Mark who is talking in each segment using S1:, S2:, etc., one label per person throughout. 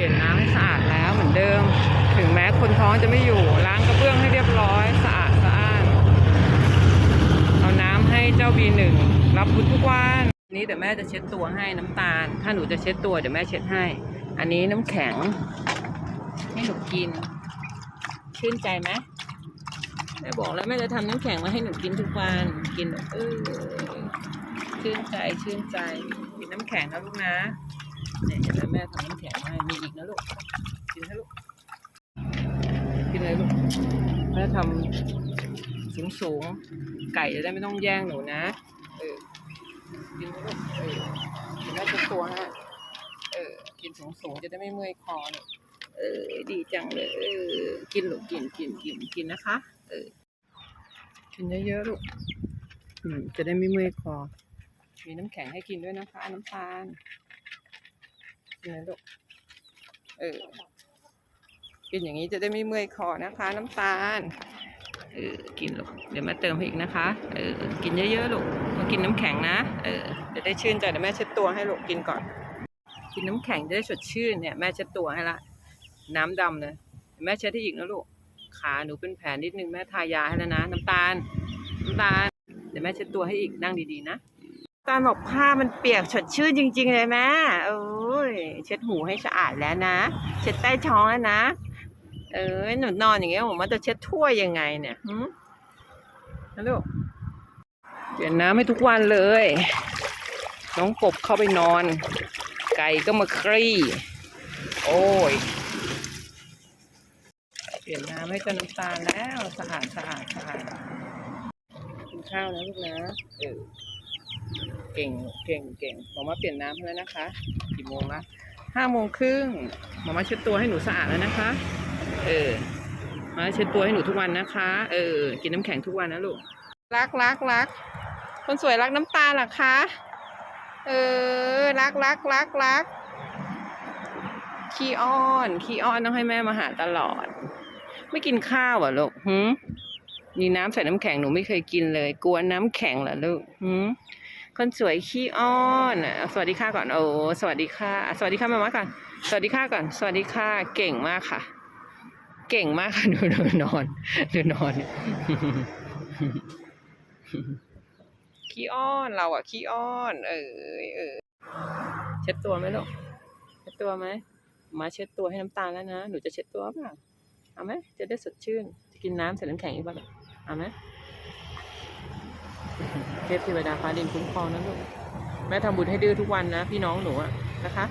S1: ปลี่ยนน้ำให้สะอาดแล้วเหมือนเดิม ถึงแม้คนท้องจะไม่อยู่ล้างกระเบื้องให้เรียบร้อยสะอาดสะอ้านเอาน้ำให้เจ้าบีหนึ่งรับบุญทุกวันนี้เดี๋ยวแม่จะเช็ดตัวให้น้ำตาล ถ้าหนูจะเช็ดตัวเดี๋ยวแม่เช็ดให้ อันนี้น้ำแข็ง ให้หนูกิน ชื่นใจไหมแม่บอกแล้วแม่จะทำน้ำแข็งมาให้หนูกินทุกวันกินเออชื่นใจชื่นใจกินน้ำแข็งนะลูกนะ เนี่ยเห็นไหมแม่ทำน้ำแข็งมาให้มีอีกนะลูก กินให้ลูก กินเลยลูก แม่ทำสูงสูงๆไก่จะได้ไม่ต้องแย่งหนูนะ เออ กินให้ลูก เออกินแม่จะตัวให้เออ กินสูงสูงๆจะได้ไม่เมื่อยคอลูกเออ ดีจังเลย เออ กินลูกกินกินกินกินนะคะ เออ กินเยอะๆลูก อืม จะได้ไม่เมื่อยคอมีน้ำแข็งให้กินด้วยนะคะ น้ำตาล นนะลูก เออ กินอย่างนี้จะได้ไม่เมื่อยคอนะคะ น้ำตาล เออ กินลูก เดี๋ยวแมาเติมให้อีกนะคะ เออ กินเยอะๆลูก มากินน้ำแข็งนะ เออ จะได้ชื่นใจเดี๋ยวแม่เช็ดตัวให้ลูกกินก่อน กินน้ำแข็งจะได้สดชื่นเนี่ยแม่เช็ดตัวให้ละ น้ำดำเลยแม่เช็ดให้อีกนะลูก ขาหนูเป็นแผลนิดนึงแม่ทายาให้แล้วนะ น้ำตาล น้ำตาล เดี๋ยวแม่เช็ดตัวให้อีกนั่งดีๆนะ ตาลบอกผ้ามันเปียกสดชื่นจริง ๆ เลยแม่โอ้ยเช็ดหูให้สะอาดแล้วนะ เช็ดใต้ท้องแล้วนะ เออหนูนอนอย่างเงี้ยผมว่าจะเช็ดถ้วยยังไงเนี่ยหืมนะลูกเปลี่ยนน้ำให้ทุกวันเลย น้องกบเข้าไปนอน ไก่ก็มาคลี่โอ้ยเปลี่ยนน้ำให้เจ้าน้ำตาลแล้วสะอาดสะอาดสะอาดกินข้าวนะลูกนะเออ เก่งเก่งเก่งหมอมาเปลี่ยนน้ำแล้วนะคะ กี่โมงละห้าโมงครึ่งหมอมาเช็ดตัวให้หนูสะอาดแล้วนะคะ เออมาเช็ดตัวให้หนูทุกวันนะคะ เออ กินน้ำแข็งทุกวันนะลูก รักรักรัก คนสวยรักน้ำตาลเหรอคะ เออ รักรักรักรัก ขี้อ้อน ขี้อ้อนต้องให้แม่มาหาตลอด ไม่กินข้าวเหรอลูกหืมมีน้ำใส่น้ำแข็งหนูไม่เคยกินเลย กลัวน้ำแข็งเหรอลูกหืม คนสวยขี้อ้อนสวัสดีค่ะก่อน โอ้สวัสดีค่ะ สวัสดีค่ะมามาก่อน สวัสดีค่ะก่อน สวัสดีค่ะ เก่งมากค่ะ เก่งมากค่ะดูดูนอนดูนอน ขี้อ้อนเราอะขี้อ้อน เออเออเช็ดตัวไหมลูกเช็ดตัวไหมมาเช็ดตัวให้น้ำตาลแล้วนะ หนูจะเช็ดตัวเปล่าเอาไหมจะได้สดชื่น จะกินน้ำใส่น้ำแข็งอีกบ้างเอาไหม เทพเทวดาฟ้าดินคุ้มครองนะลูกแม่ทำบุญให้ดื้อทุกวันนะ พี่น้องหนูอะนะคะ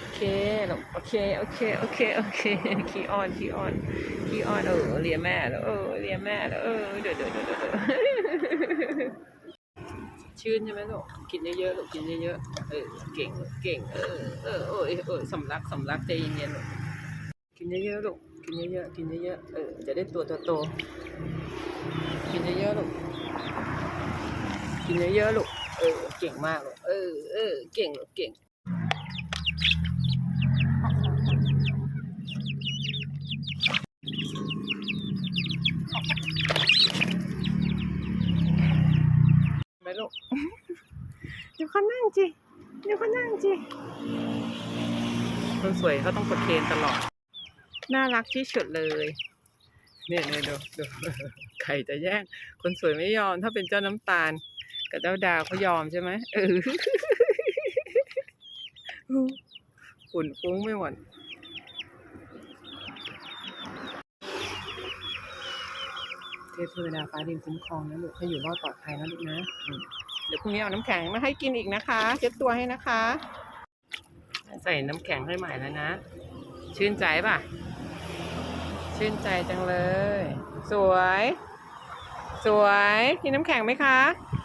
S1: โอเคลูกโอเคโอเคโอเคโอเคขี้อ้อนขี้อ้อนขี้อ้อนเออเลียแม่แล้วเออเลียแม่แล้วเออเดี๋ยวเดี๋ยวเดี๋ยวเดี๋ยวชื่นใช่ไหมลูกกินเยอะๆลูกกินเยอะๆเออเก่งเก่งเออเออเออเออสำลักสำลักใจเย็นๆลูกกินเยอะๆลูกกินเยอะๆกินเยอะๆเออจะได้ตัวโตๆกินเยอะๆลูก กินเยอะๆลูก เออ เก่งมากลูก เออ เออ เก่งลูก เก่ง ไปลูก เดี๋ยวเขานั่งจิเดี๋ยวเขานั่งจิคนสวยเขาต้องกดเทรนตลอด น่ารักที่สุดเลยเนี่ยเนี่ยดูดูใครจะแย่ง คนสวยไม่ยอม ถ้าเป็นเจ้าน้ำตาล กับเจ้าดาวเขายอมใช่ไหมเออฝุ่นฟุ้งไม่หมดเทพเทวดาฟ้าดินคุ้มครองนะลูกให้อยู่รอดปลอดภัยนะลูกนะอืมเดี๋ยวพรุ่งนี้เอาน้ำแข็งมาให้กินอีกนะคะเช็ดตัวให้นะคะ ใส่น้ำแข็งให้ใหม่แล้วนะ ชื่นใจป่ะ ชื่นใจจังเลย สวย สวยกินน้ำแข็งไหมคะ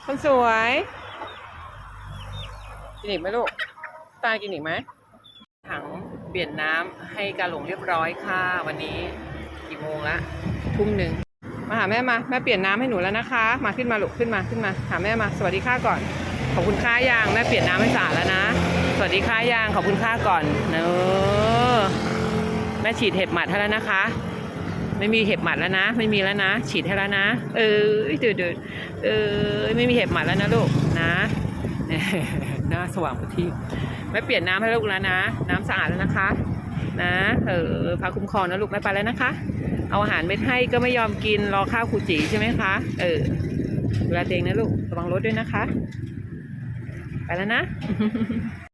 S1: คนสวย กินอีกไหมลูก ตากินอีกไหมถังเปลี่ยนน้ำให้กาหลงเรียบร้อยค่ะ วันนี้กี่โมงละทุ่มหนึ่งมาหาแม่มาแม่เปลี่ยนน้ำให้หนูแล้วนะคะ มาขึ้นมาลูกขึ้นมาขึ้นมาหาแม่มาสวัสดีค่ะก่อน ขอบคุณค่ายางแม่เปลี่ยนน้ำให้สะอาดแล้วนะ สวัสดีค่ายางขอบคุณค่าก่อนเนอแม่ฉีดเห็บหมัดให้แล้วนะคะ ไม่มีเห็บหมัดแล้วนะ ไม่มีแล้วนะ ฉีดให้แล้วนะ เออดืดๆเออ ไม่มีเห็บหมัดแล้วนะลูกนะหน้าสว่างพอทีไม่เปลี่ยนน้ำให้ลูกแล้วนะ น้ำสะอาดแล้วนะคะ นะเออพาคุ้มครองนะลูกไม่ไปแล้วนะคะ เอาอาหารไม่ให้ก็ไม่ยอมกินรอข้าวครูจีใช่ไหมคะเออเวลตัวเองนะลูกระวังรถด้วยนะคะ ไปแล้วนะ